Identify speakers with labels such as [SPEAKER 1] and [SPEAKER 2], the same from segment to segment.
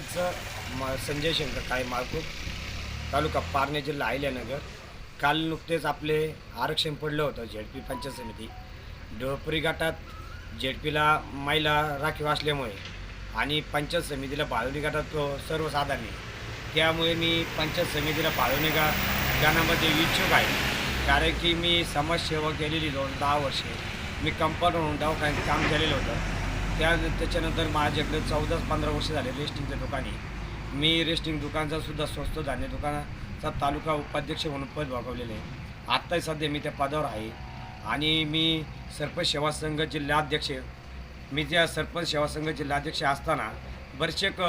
[SPEAKER 1] सरपंच म संजय शंकर काय माळकूप तालुका पारणे जिल्हा अहिल्यानगर. काल नुकतेच आपले आरक्षण पडलं होतं झेडपी पंचायत समिती. डोपरी गटात झेडपीला महिला राखीव असल्यामुळे आणि पंचायत समितीला बाळवणी गटात तो सर्वसाधारण आहे. त्यामुळे मी पंचायत समितीला बाळवणी गा गाण्यामध्ये इच्छुक आहे. कारण की मी समाजसेवा केलेली दोन दहा वर्षे. मी कंपाऊंड म्हणून दवाखान्यात काम केलेलं होतं. त्या त्याच्यानंतर माझ्याकडे चौदा पंधरा वर्ष झाले रेस्टिंगच्या दुकाने. मी रेस्टिंग दुकानचा सुद्धा स्वस्त धान्य दुकानाचा तालुका उपाध्यक्ष म्हणून पद भागवलेलं आहे. आत्ताही सध्या मी त्या पदावर आहे. आणि मी सरपंच सेवा संघ जिल्हाध्यक्ष मी त्या सरपंच सेवा संघ जिल्हाध्यक्ष असताना बरेचसे क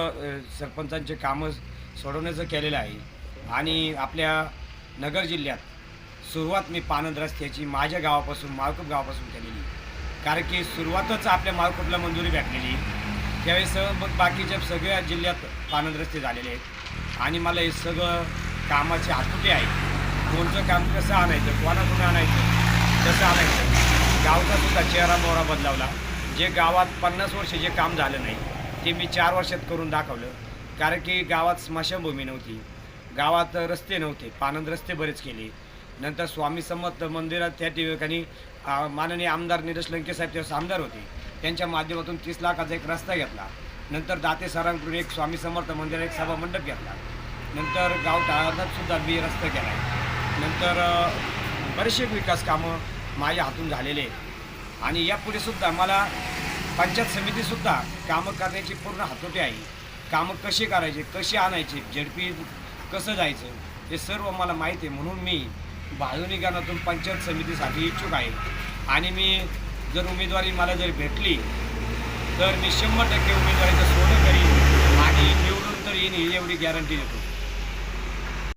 [SPEAKER 1] सरपंचांचे कामं सोडवण्याचं केलेलं आहे. आणि आपल्या नगर जिल्ह्यात सुरुवात मी पानंद रस्त्याची माझ्या गावापासून माळकप गावापासून केलेली कारण की सुरुवातच आपल्या माळकूपला मंजुरी भेटलेली. त्यावेळेस मग बाकीच्या सगळ्या जिल्ह्यात पानद्रस्ते झालेले आहेत. आणि मला हे सगळं कामाचे हातुटे आहे. कोणतं काम कसं आणायचं कोणाकडून आणायचं कसं आणायचं? गावचा सुद्धा चेहरा मोहरा बदलावला. जे गावात पन्नास वर्ष जे काम झालं नाही ते मी चार वर्षात करून दाखवलं. कारण की गावात स्मशानभूमी नव्हती. गावात रस्ते नव्हते. पानंद रस्ते बरेच केले. नंतर स्वामी समर्थ मंदिरात त्या ठिकाणी माननीय आमदार निरज लंके साहेब त्यावेळेस आमदार होते. त्यांच्या माध्यमातून तीस लाखाचा एक रस्ता घेतला. नंतर दाते सरांकडून एक स्वामी समर्थ मंदिरात एक सभा मंडप घेतला. नंतर गाव सुद्धा मी रस्ता केला. नंतर बरेचसे विकास कामं माझ्या हातून झालेले आहेत. आणि यापुढे सुद्धा मला पंचायत समितीसुद्धा कामं करण्याची पूर्ण हातोटी आहे. कामं कशी करायची कशी आणायची झडपी कसं जायचं हे सर्व मला माहिती आहे. म्हणून मी बाळवणी पंचायत समितीसाठी इच्छुक आहे. आणि मी जर उमेदवारी मला जर भेटली तर मी शंभर टक्के उमेदवारीचं सोडं करीन आणि निवडून तर येईन एवढी गॅरंटी देतो.